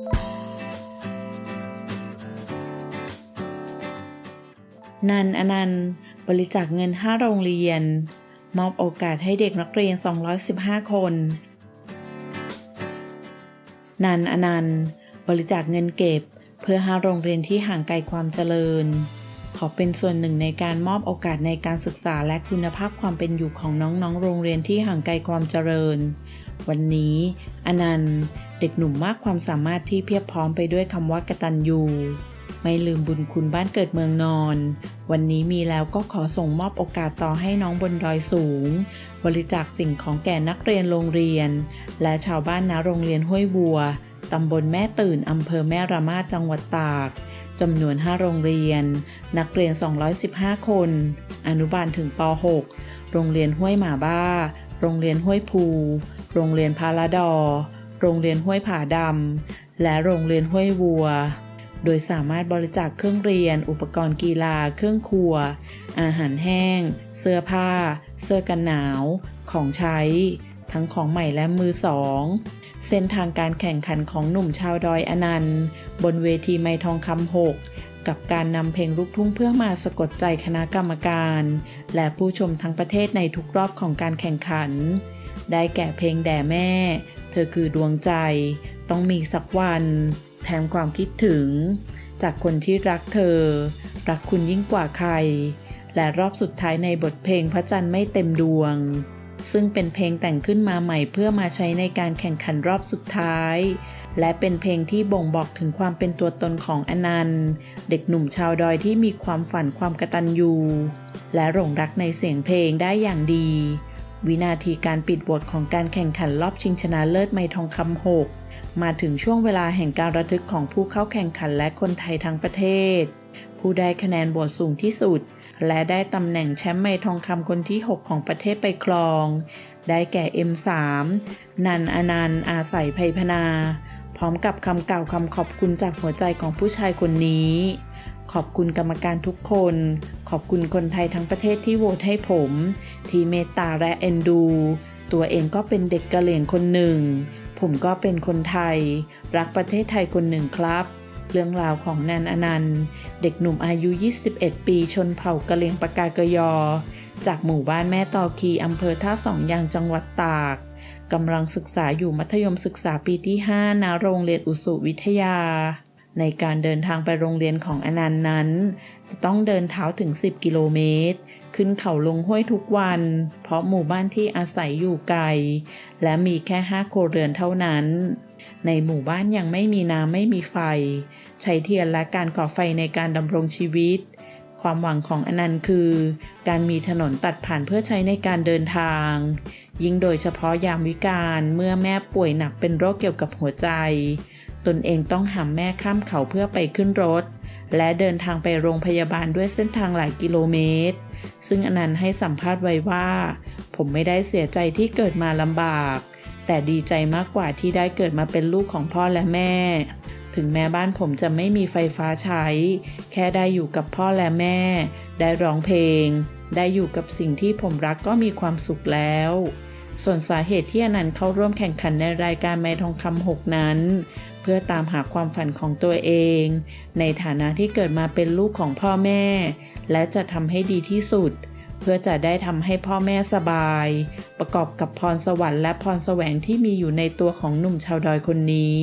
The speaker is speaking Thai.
นันอนันต์ บริจาคเงิน 5 โรงเรียน มอบโอกาสให้เด็กนักเรียน 215 คน นันอนันต์ บริจาคเงินเก็บ เพื่อ 5 โรงเรียนที่ห่างไกลความเจริญ ขอเป็นส่วนหนึ่งในการมอบโอกาสในการศึกษาและคุณภาพความเป็นอยู่ของน้องๆ โรงเรียนที่ห่างไกลความเจริญ วันนี้ อนันต์ เด็กหนุ่มมากความสามารถที่เพียบพร้อมไปด้วยคำว่ากตัญญูไม่ลืมบุญคุณบ้านเกิดเมืองนอน วันนี้มีแล้วก็ขอส่งมอบโอกาสต่อให้น้องบนดอยสูง บริจาคสิ่งของแก่นักเรียนโรงเรียน และชาวบ้านณโรงเรียนห้วยบัวตำบลแม่ตื่น อำเภอแม่ระมาจังหวัดตากจำนวน 5 โรงเรียน นักเรียน 215 คน อนุบาลถึงป .6 โรงเรียนห้วยหมาบ้า โรงเรียนห้วยภู โรงเรียนพาราดอ โรงเรียนห้วยผาดำ และโรงเรียนห้วยวัว โดยสามารถบริจาคเครื่องเรียน อุปกรณ์กีฬา เครื่องครัว อาหารแห้ง เสื้อผ้า เสื้อกันหนาว ของใช้ ทั้งของใหม่และมือสองเส้นทางการแข่งขันของหนุ่มชาวดอยอนันต์ บนเวทีไม้ทองคำหก กับการนำเพลงลูกทุ่งเพื่อมาสะกดใจคณะกรรมการ และผู้ชมทั้งประเทศในทุกรอบของการแข่งขัน ได้แก่เพลงแด่แม่ เธอคือดวงใจ ต้องมีสักวัน แถมความคิดถึง จากคนที่รักเธอ รักคุณยิ่งกว่าใคร และรอบสุดท้ายในบทเพลงพระจันทร์ไม่เต็มดวง ซึ่งเป็นเพลงแต่งขึ้นมาใหม่เพื่อมาใช้ในการแข่งขันรอบสุดท้าย และเป็นเพลงที่บ่งบอกถึงความเป็นตัวตนของอนันต์ เด็กหนุ่มชาวดอยที่มีความฝันความกระตัญญูและหลงรักในเสียงเพลงได้อย่างดี วินาทีการปิดบทของการแข่งขันรอบชิงชนะเลิศไม้ทองคำหกมาถึงช่วงเวลาแห่งการระทึกของผู้เข้าแข่งขันและคนไทยทั้งประเทศ ผู้ได้คะแนนโหวตสูงที่สุด และได้ตำแหน่งแชมป์ไม้ทองคำคนที่ 6 ของประเทศไปครอง ได้แก่ M3 นันอนันต์อาศัยภัยพนา พร้อมกับคำกล่าวคำขอบคุณจากหัวใจของผู้ชายคนนี้ ขอบคุณกรรมการทุกคน ขอบคุณคนไทยทั้งประเทศที่โหวตให้ผม ที่เมตตาและเอ็นดู ตัวเองก็เป็นเด็กกะเหลี่ยงคนหนึ่ง ผมก็เป็นคนไทย รักประเทศไทยคนหนึ่งครับเรื่องราวของนันอนันต์ เด็กหนุ่มอายุ 21 ปี ชนเผ่ากะเหลี่ยงปากากยอ จากหมู่บ้านแม่ตอคีอำเภอท่าสองยางจังหวัดตาก กำลังศึกษาอยู่มัธยมศึกษาปีที่ 5 ณ โรงเรียนอุสุวิทยา ในการเดินทางไปโรงเรียนของอนันต์นั้น จะต้องเดินเท้าถึง 10 กิโลเมตร ขึ้นเขาลงห้วยทุกวัน เพราะหมู่บ้านที่อาศัยอยู่ไกล และมีแค่5โครเรือนเท่านั้น ในหมู่บ้านยังไม่มีน้ำไม่มีไฟ ใช้เทียนและการก่อไฟในการดำรงชีวิต ความหวังของอนันต์คือ การมีถนนตัดผ่านเพื่อใช้ในการเดินทาง ยิ่งโดยเฉพาะยามวิกาลเมื่อแม่ป่วยหนักเป็นโรคเกี่ยวกับหัวใจ ตนเองต้องหามแม่ข้ามเขาเพื่อไปขึ้นรถ และเดินทางไปโรงพยาบาลด้วยเส้นทางหลายกิโลเมตร ซึ่งอนันต์ให้สัมภาษณ์ไว้ว่า ผมไม่ได้เสียใจที่เกิดมาลำบาก แต่ดีใจมากกว่าที่ได้เกิดมาเป็นลูกของพ่อและแม่ ถึงแม้บ้านผมจะไม่มีไฟฟ้าใช้ แค่ได้อยู่กับพ่อและแม่ ได้ร้องเพลง ได้อยู่กับสิ่งที่ผมรักก็มีความสุขแล้ว ส่วนสาเหตุที่อนันต์เข้าร่วมแข่งขันในรายการไม้ทองคำหกนั้น เพื่อตามหาความฝันของตัวเอง ในฐานะที่เกิดมาเป็นลูกของพ่อแม่ และจะทำให้ดีที่สุด เพื่อจะได้ทำให้พ่อแม่สบาย ประกอบกับพรสวรรค์และพรแสวงที่มีอยู่ในตัวของหนุ่มชาวดอยคนนี้